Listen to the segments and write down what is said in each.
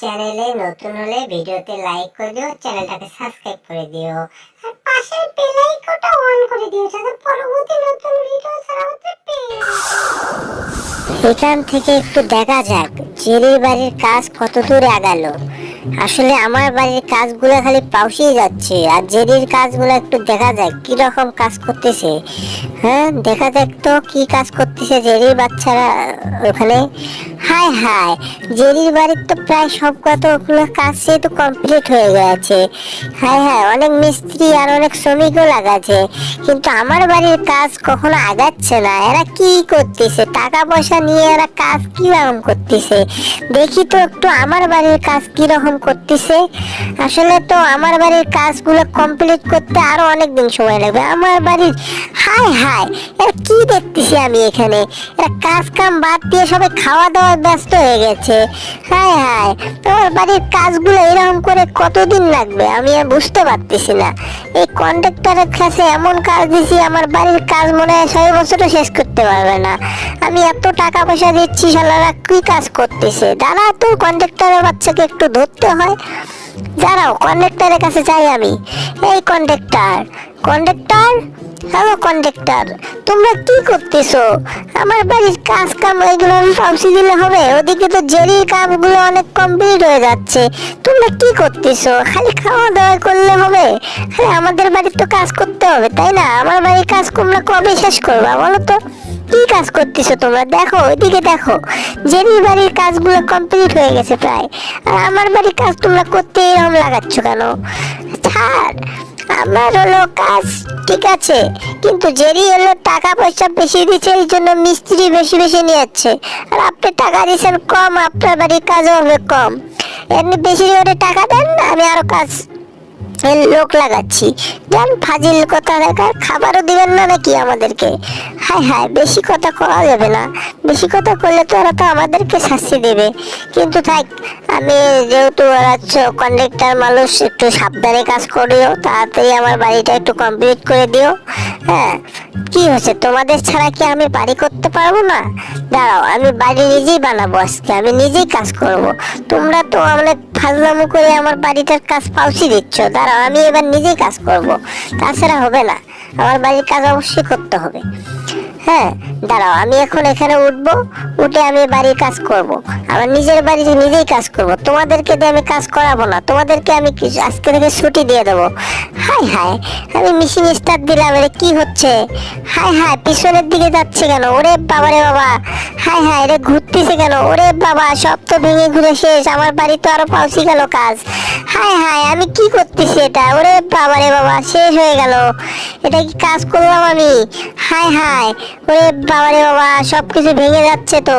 চ্যানেলে নতুন হলে ভিডিওতে লাইক করে দিও, চ্যানেলটাকে সাবস্ক্রাইব করে দিও। আর পাশের বেল আইকনটা অন করে দিও, যাতে পরবর্তী নতুন ভিডিও ছাড়া হতে এখান থেকে একটু দেখা যাক, জেরির বাড়ির কাজ কত দূর আগালো। আসলে আমার বাড়ির কাজগুলো খালি পাউসিয়ে যাচ্ছে, আর জেরির কাজগুলো একটু দেখা যাক কি রকম কাজ করতেছে। হ্যাঁ দেখা যাক তো কি কাজ করতেছে জেরির বাচ্চারা ওখানে। হায় হায় জেরির বাড়ির তো প্রায় সব কতগুলো কাজ তো কমপ্লিট হয়ে গেছে। হ্যাঁ হ্যাঁ অনেক মিস্ত্রি আর অনেক শ্রমিকও লাগাচ্ছে। কিন্তু আমার বাড়ির কাজ কখনো আগাচ্ছে না। এরা কি করতেছে? টাকা পয়সা নিয়ে এরা কাজ কীরকম করতেছে? দেখি তো একটু আমার বাড়ির কাজ কীরকম করতেছে। আসলে তো আমার বাড়ির কাজগুলো কমপ্লিট করতে আরও অনেক দিন সময় লাগবে। আমার বাড়ির, হায় হায়, এরা কি দেখতেছি আমি এখানে? এরা কাজ কাম বাদ দিয়ে সবাই খাওয়া ব্যস্ত হয়ে গেছে। হায় হায় আমার বাড়ির কাজগুলো এরকম করে কতদিন লাগবে? আমি আর বুঝতে পারতেছি না। এই কন্ট্রাক্টরের কাছে এমন কাজ দিছি, আমার বাড়ির কাজ মনে হয় ছয় বছরও শেষ করতে পারবে না। আমি এত টাকা পয়সা দিচ্ছি, শালারা কি কাজ করতেছে? দাঁড়া তো কন্ট্রাক্টরের বাচ্চাকে একটু ধরতে হয়। দাঁড়াও, কন্ডাক্টরের কাছে যাই আমি। এই কন্ডাক্টর কন্ডাক্টর? হ্যালো কন্ডাক্টর তোমরা কি করতেছো? আমার বাড়ির কাজ কাম এগুলো পাউসি দিলে হবে। ওদিকে তো জেরির কাজগুলো অনেক কমপ্লিট হয়ে যাচ্ছে। তোমরা কি করতেছো? খালি খাওয়া দাওয়া করলে হবে? আরে, আমাদের বাড়ির তো কাজ করতে হবে, তাই না? আমার বাড়ির কাজ তোমরা কবে শেষ করবা বলো তো? কি কাজ করতেছো তোমরা? দেখো, ওইদিকে দেখো। জেরির বাড়ির কাজগুলো কমপ্লিট হয়ে গেছে প্রায়। আর আমার বাড়ির কাজ তোমরা করতে এরকম লাগাচ্ছ কেন? ছাড়। আমার হলো কাজ, ঠিক আছে। কিন্তু জেরি হলো টাকা পয়সা বেশি দিচ্ছে এই জন্য মিস্ত্রি বেশি বেশি নিয়ে যাচ্ছে আর আপনি টাকা দিচ্ছেন কম, আপনার বাড়ির কাজও হবে কম। এমনি বেশি করে টাকা দেন, আমি আরও কাজ লোক লাগাচ্ছি। জান ফাজিল কথা দেখার খাবারও দিবেন না নাকি আমাদেরকে? হায় হায়, বেশি কথা করা যাবে না। বেশি কথা করলে তো ওরা তো আমাদেরকে শাস্তি দেবে। কিন্তু থাক আমি যেহেতু ওরা কন্ডাক্টর মানুষ, একটু সাবধানে কাজ করিও, তাড়াতাড়ি আমার বাড়িটা একটু কমপ্লিট করে দিও। হ্যাঁ কি হয়েছে? তোমাদের ছাড়া কি আমি বাড়ি করতে পারব না? দাঁড়াও, আমি বাড়ি নিজেই বানাবো আজকে, আমি নিজেই কাজ করব। তোমরা তো অনেক ফাজলামো করে আমার বাড়িটার কাজ পাউছি দিচ্ছ। দাঁড়াও, আমি এবার নিজেই কাজ করব। তাছাড়া হবে না, আমার বাড়ির কাজ অবশ্যই করতে হবে। হ্যাঁ দাঁড়াও, আমি এখন এখানে উঠবো, উঠে আমি বাড়ির কাজ করব। আমার নিজের বাড়িতে নিজেই কাজ করব। তোমাদেরকে দিয়ে আমি কাজ করাবো না, তোমাদেরকে আমি আজকে থেকে ছুটি দিয়ে দেবো হাই হাই আমি মিশিং স্টার্ট দিলাম এটা কি হচ্ছে হাই হাই পিছনের দিকে যাচ্ছে কেন ওরে বাবা রে বাবা হাই হাই রে ঘুরতেছে কেন ওরে বাবা, সব তো ভেঙে ঘুরে শেষ, আমার বাড়ি তো আরও পাউসি গেল কাজ হাই হাই আমি কি করতেছি এটা? ওরে বাবা রে বাবা, শেষ হয়ে গেল। এটা কি কাজ করলাম আমি? হাই হাই ওরে বাবা রে বাবা সব কিছু ভেঙে যাচ্ছে তো।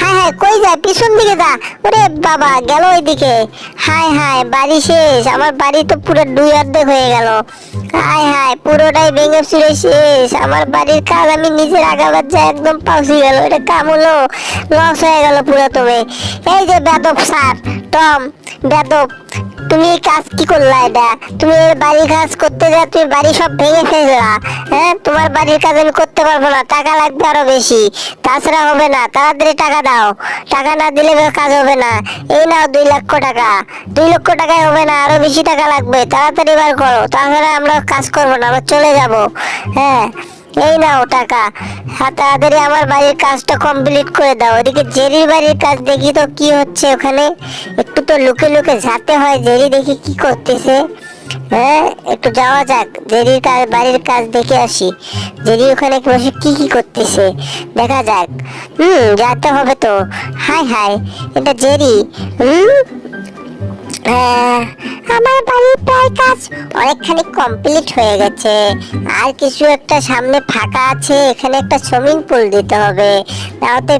হাই হাই কই যায় পিছন দিকে যা। ওরে বাবা, গেল ওইদিকে। হাই হাই বাড়ি শেষ। আমার বাড়ি তো পুরো দুই অর্ধেক হয়ে গেল। হাই হাই পুরোটাই ভেঙে চুরে শেষ। আমার বাড়ির কাজ আমি নিজের আগাবার যা একদম পাউসি গেল। এটা কাম হলো লস হয়ে গেল পুরো তবে এই যে বেদব স্যার, টম বেদব, তুমি এই কাজ কি করলা এটা? তুমি এই বাড়ির কাজ করতে যা তুমি বাড়ি সব ভেঙে ফেললা হ্যাঁ? তোমার বাড়ির কাজ আমি করতে পারব না, টাকা লাগবে আরও বেশি। তাছাড়া হবে না, তাড়াতাড়ি টাকা দাও। টাকা না দিলে কাজ হবে না। এই নাও দুই লক্ষ টাকা। দুই লক্ষ টাকায় হবে না, আরও বেশি টাকা লাগবে। তাড়াতাড়ি বার করো তাছাড়া আমরা কাজ করব না, আমরা চলে যাব হ্যাঁ? এই নাও টাকা। হ্যাঁ তাড়াতাড়ি আমার বাড়ির কাজটা কমপ্লিট করে দাও। ওদিকে জেরির বাড়ির কাজ দেখি তো কি হচ্ছে ওখানে। একটু তো লুকে লুকে যাতে হয়, জেরি দেখি কি করতেছে। হ্যাঁ একটু যাওয়া যাক, জেরির কাজ, বাড়ির কাজ দেখে আসি। জেরি ওখানে বসে কি কি করতেছে, দেখা যাক। হুম যেতে হবে তো। হাই হাই, এটা জেরি। হুম হ্যাঁ, আমার বাড়ির প্রায় কাজ অনেকখানি কমপ্লিট হয়ে গেছে। আর কিছু একটা সামনে ফাঁকা আছে এখানে একটা সুইমিং পুল দিতে হবে। তাহলে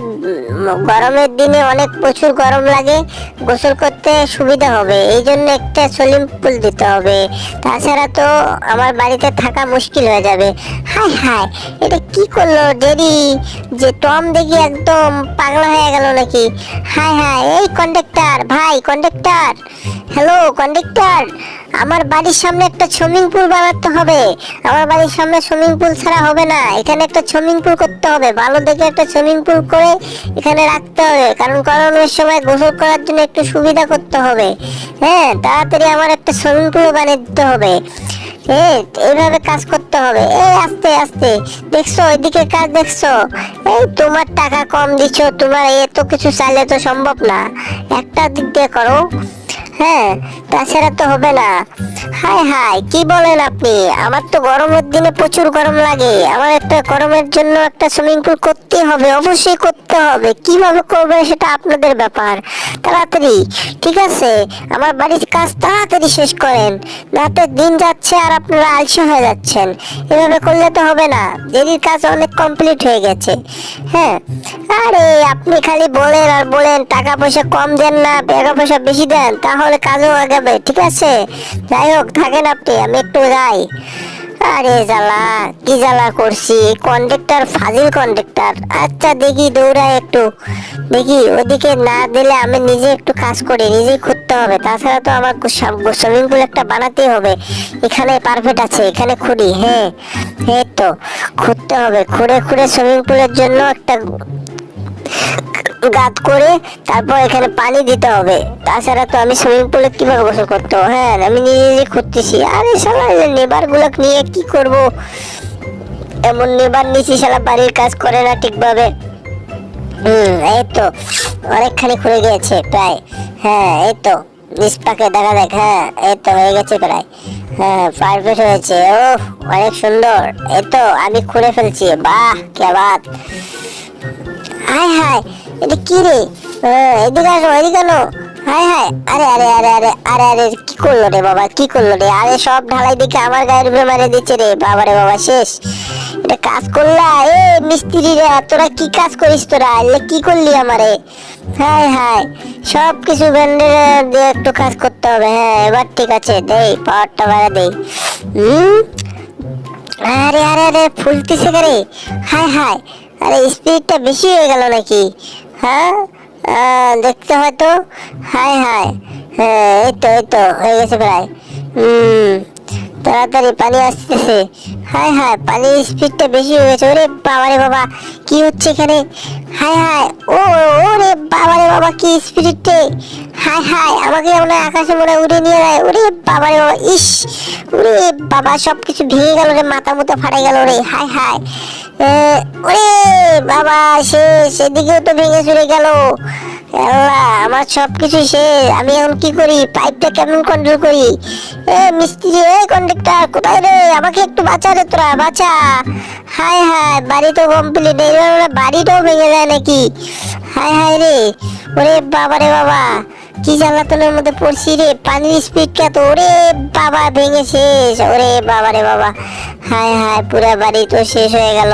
গরমের দিনে অনেক প্রচুর গরম লাগে গোসল করতে সুবিধা হবে। এই জন্য একটা সুইমিং পুল দিতে হবে। তাছাড়া তো আমার বাড়িতে থাকা মুশকিল হয়ে যাবে। হাই হাই এটা কি করল দেরি যে টম দেখি একদম পাগলা হয়ে গেল নাকি? হাই হাই এই কন্ডাক্টর ভাই কন্ডাক্টর হ্যালো কন্ডাক্টর আমার বাড়ির সামনে একটা সুইমিং পুল বানাতে হবে। আমার বাড়ির সামনে সুইমিং পুল ছাড়া হবে না। এখানে একটা সুইমিং পুল করতে হবে। ভালো দেখে একটা সুইমিং পুল করে এখানে রাখতে হবে। কারণ গরমের সময় গোসল করার জন্য একটু সুবিধা করতে হবে। হ্যাঁ তাড়াতাড়ি আমার একটা সুইমিং পুল বানিয়ে দিতে হবে। এই এইভাবে কাজ করতে হবে। এই আস্তে আস্তে। দেখছ, ওইদিকে কাজ দেখছ? এই তোমার টাকা কম দিচ্ছ, তোমার এত কিছু চাইলে তো সম্ভব না। একটা দিক দিয়ে করো। হ্যাঁ তাছাড়া তো হবে না। হাই হাই, কি বলেন আপনি? আমার তো গরমের দিনে প্রচুর গরম লাগে। আমার একটা গরমের জন্য একটা সুইমিং পুল করতে হবে, অবশ্যই করতে হবে। কীভাবে করবে সেটা আপনাদের ব্যাপার। তাড়াতাড়ি, ঠিক আছে? আমার বাড়ির কাজ তাড়াতাড়ি শেষ করেন রাতে দিন যাচ্ছে আর আপনারা আলসে হয়ে যাচ্ছেন। এভাবে করলে তো হবে না। দেরির কাজ অনেক কমপ্লিট হয়ে গেছে। হ্যাঁ? আরে, আপনি খালি বলেন আর বলেন, টাকা পয়সা কম দেন না, টাকা পয়সা বেশি দেন, তাহলে কাজও আগাবে, ঠিক আছে? যাই হোক থাকেন আপনি, আমি একটু যাই। আরে জ্বালা, কি জ্বালা করছি? কন্ডাক্টর ফাজিল কন্ডাক্টর আচ্ছা দেখি, দৌড়াই একটু। দেখি, ওদিকে না দিলে আমি নিজে একটু কাজ করি, নিজেই খুঁজতে হবে। তাছাড়া তো আমার সুইমিং পুল একটা বানাতেই হবে। এখানে পারফেক্ট আছে, এখানে খুঁড়ি হ্যাঁ। এই তো, খুঁড়তে হবে। খুঁড়ে খুঁড়ে সুইমিং পুলের জন্য একটা গাত করে তারপর এখানে পানি দিতে হবে। তাছাড়া তো আমি সুইমিং পুলে কীভাবে গোসল করতে হবে? হ্যাঁ আমি নিজে নিজে খুঁজতেছি। আরে শালা নেবারগুলো নিয়ে কি করব? এমন নেবার নিছি শালা, বাড়ির কাজ করে না ঠিকভাবে। হুম, এই তো। অনেকখানি খুলে গিয়েছে, প্রায়। হ্যাঁ এই তো। নিষ্পাকে দেখা দেখ হ্যাঁ এই তো হয়ে গেছে প্রায়। হ্যাঁ পারফেক্ট হয়েছে। ও অনেক সুন্দর। এই তো, আমি খুঁড়ে ফেলছি। বাহ, কে বাত হায় হায় এটা কি রে? এদিকে আসো, এদিকে আনো। হায় হায় আরে আরে আরে আরে আরে আরে, কি করল রে বাবা, কি করল রে? আরে, সব ঢালাই দেখে আমার গায়ের উপরে মারে দিচ্ছে রে। বাবা রে বাবা, শেষ। এটা কাজ করলা? এ, মিস্ত্রি রে তোরা কি কাজ করিস তোরা? এলে কি করলি আমারে? হায় হায় সব কিছু ব্যান্ডে দিয়ে একটু কাজ করতে হবে। হ্যাঁ এবার ঠিক আছে, দেই পাওয়ারটা বাড়া দেই। হুম? আরে আরে আরে, ফুলতেছে রে হায় হায় আরে স্পিডটা বেশি হয়ে গেল নাকি? হ্যাঁ? দেখতে হয়তো হায় হায়। হ্যাঁ এই তো এই তো, হয়ে গেছে প্রায়। হুম তাড়াতাড়ি পানি আসতেছে। হায় হায়, পানির স্পিডটা বেশি হয়ে গেছে। ওরে বাবারে বাবা, কি হচ্ছে এখানে? হায় হায়, ও, ওরে বাবারে বাবা, কি স্পিরিটে হায় হায়, আমাকে হয় আকাশে মনে উড়ে নিয়ে যায়। ওরে বাবারে বাবা, ইস। ওরে বাবা সব কিছু ভেঙে গেল রে মাথা মুথা ফাটে গেল রে। হায় হায়। ওরে বাবা শেষ এদিকেও তো ভেঙে চলে গেল। আল্লাহ, আমার সব কিছু শেষ, আমি এখন কি করি? পাইপটা কেমন কন্ট্রোল করি? এ, মিস্ত্রি, এ কন্ডাক্টর কোথায় রে? আমাকে একটু বাঁচা রে তোরা, বাঁচা। হায় হায় বাড়ি তো কমপ্লিট এইভাবে বাড়িটাও ভেঙে যায় নাকি? হায় হায় রে, ওরে বাবা রে বাবা। কি জ্বালাতনের মধ্যে পড়ছি রে? পানির স্পিডটা তো ওরে বাবা ভেঙে শেষ। ওরে বাবা রে বাবা। হায় হায়, পুরা বাড়ি তো শেষ হয়ে গেল।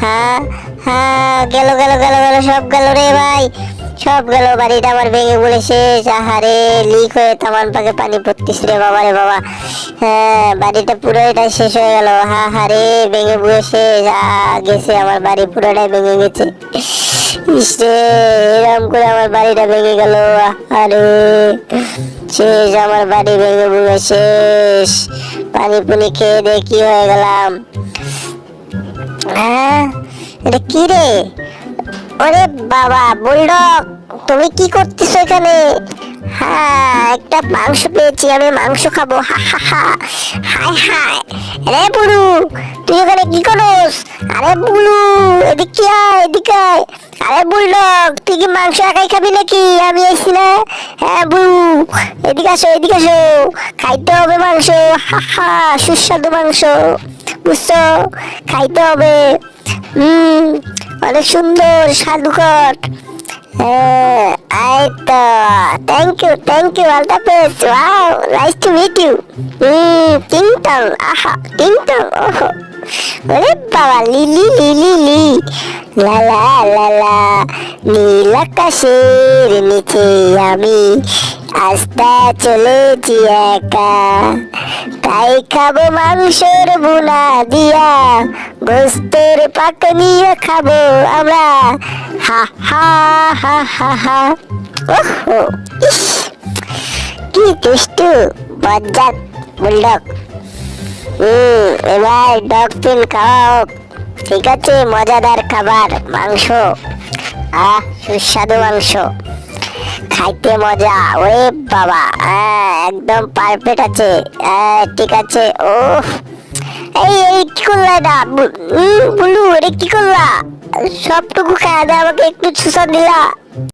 হ্যাঁ হ্যাঁ গেল গেল গেল গেল, সব গেল রে ভাই। সব গেল বাড়িটা আমার ভেঙে বলে শেষ। আহারে লিক হয়ে তামান পাকে পানি পড়তিস রে বাবা রে বাবা। হ্যাঁ বাড়িটা পুরোটাই শেষ হয়ে গেল। হা হারে ভেঙে বুয়ে শেষ। গেছে, আমার বাড়ি পুরোটাই ভেঙে গেছে। ইসরে এরকম করে আমার বাড়িটা ভেঙে গেল। আরে শেষ, আমার বাড়ি ভেঙে বুয়ে শেষ। পানি পুনি খেয়ে দিয়ে কি হয়ে গেলাম? হ্যাঁ এটা কি রে? ওরে বাবা, বুলডগ, তুমি কি করতেছো এখানে? হ্যাঁ একটা মাংস পেয়েছি, আমি মাংস খাব, হা হা হা। হায় হায় রে বুড়ু তুই ওখানে কি করস? আরে বুলু, এদিকে আয় এদিকে আয়। আরে বুলডগ, তুই কি মাংস একাই খাবি নাকি? আমি এসছি না হ্যাঁ বুলু, এদিকে আসো এদিকে আসো। খাইতে হবে মাংস, হা সুস্বাদু মাংস। বুঝছ? খাইতে হবে। হুম অনেক সুন্দর সাধুকট হ্যাঁ এই তো। Thank you thank you all the best wow nice to meet you hmm, টিংটং, আহা, টিংটং, ওহো। ওরে বাবা লিলি লিলি লি, লা লা। নীল আকাশের নিচে আমি আস্তা চলেছি একা। তাই খাব মাংসের বুনা দিয়া, গোস্তের পাকনিও খাব আমরা। হা হা হা হা হা। ওহো কি দুষ্টু, বজ্জাত, বুলডগ। হুম, এবার ডগ পিল খাওয়া হোক ঠিক আছে, মজাদার খাবার, মাংস। আহ, সুস্বাদু মাংস। খাইতে মজা, ওরে বাবা। একদম পারফেক্ট আছে। হ্যাঁ ঠিক আছে ও এই এই, কি করলা এটা? বুলু, এটা কি করলা? সবটুকু খাওয়া দাওয়া, আমাকে একটু সুসা দিলা।